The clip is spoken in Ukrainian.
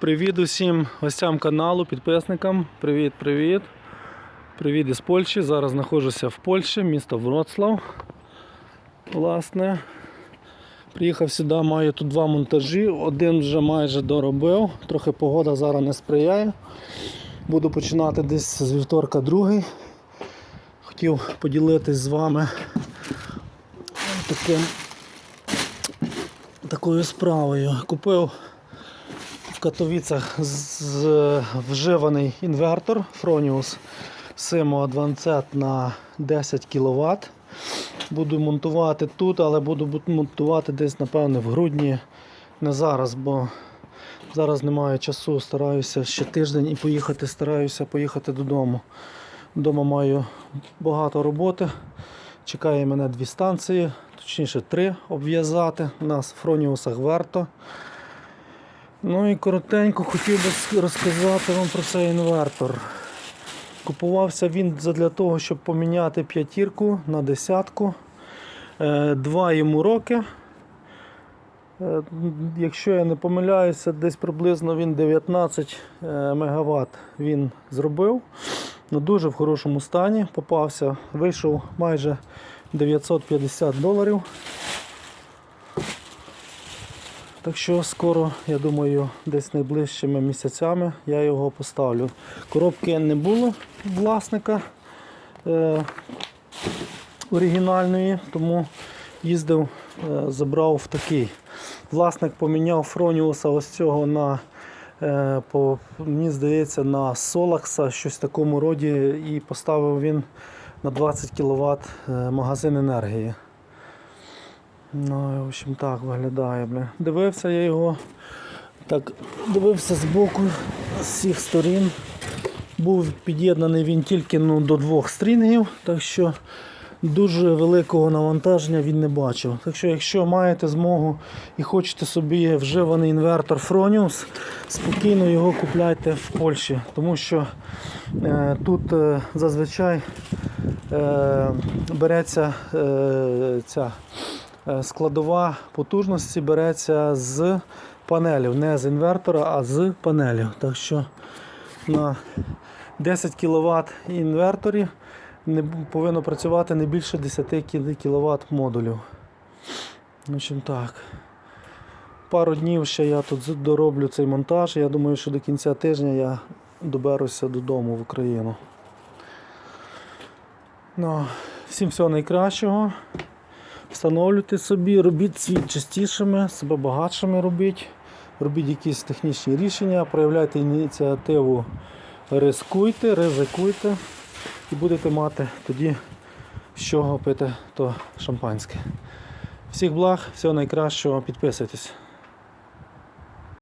Привіт усім гостям каналу, підписникам. Привіт, привіт. Привіт із Польщі. Зараз знаходжуся в Польщі, місто Вроцлав. Власне. Приїхав сюди, маю тут два монтажі. Один вже майже доробив. Трохи погода зараз не сприяє. Буду починати десь з вівторка другий. Хотів поділитись з вами таким, такою справою. Купив в Катовіцях вживаний інвертор Fronius Simo Advanced на 10 кВт. Буду монтувати тут, але буду монтувати десь, напевне, в грудні, не зараз, бо зараз немає часу. Стараюся ще тиждень і поїхати, стараюся поїхати додому. Дома маю багато роботи. Чекає мене дві станції, точніше три обв'язати. У нас в Фроніусах Верто. Ну і коротенько хотів би розказати вам про цей інвертор. Купувався він для того, щоб поміняти п'ятірку на десятку. Е, Два йому роки. Е, Якщо я не помиляюся, десь приблизно він 19 МВт він зробив. Ну, дуже в хорошому стані. Попався, вийшов майже 950 доларів. Так що скоро, я думаю, десь найближчими місяцями я його поставлю. Коробки не було власника е, оригінальної, тому їздив, е, забрав в такий. Власник поміняв Фроніуса ось цього на, е, по, мені здається, на Солакса, щось в такому роді, і поставив він на 20 кВт магазин енергії. Ну, в общем, так виглядає. Бля. Дивився я його, так, дивився з боку, з всіх сторін. Був під'єднаний він тільки ну, до двох стрінгів, так що дуже великого навантаження він не бачив. Так що, якщо маєте змогу і хочете собі вживаний інвертор Fronius, спокійно його купляйте в Польщі, тому що е, тут е, зазвичай е, береться е, ця складова потужності береться з панелів, не з інвертора, а з панелів. Так що на 10 кВт інверторі не повинно працювати не більше 10 кВт модулів. В общем так. Пару днів ще я тут дороблю цей монтаж. Я думаю, що до кінця тижня я доберуся додому в Україну. Ну, всім всього найкращого. Встановлюйте собі, робіть світ чистішими, себе багатшими робіть, робіть якісь технічні рішення, проявляйте ініціативу, рискуйте, ризикуйте і будете мати тоді з чого пити то шампанське. Всіх благ, всього найкращого, підписуйтесь.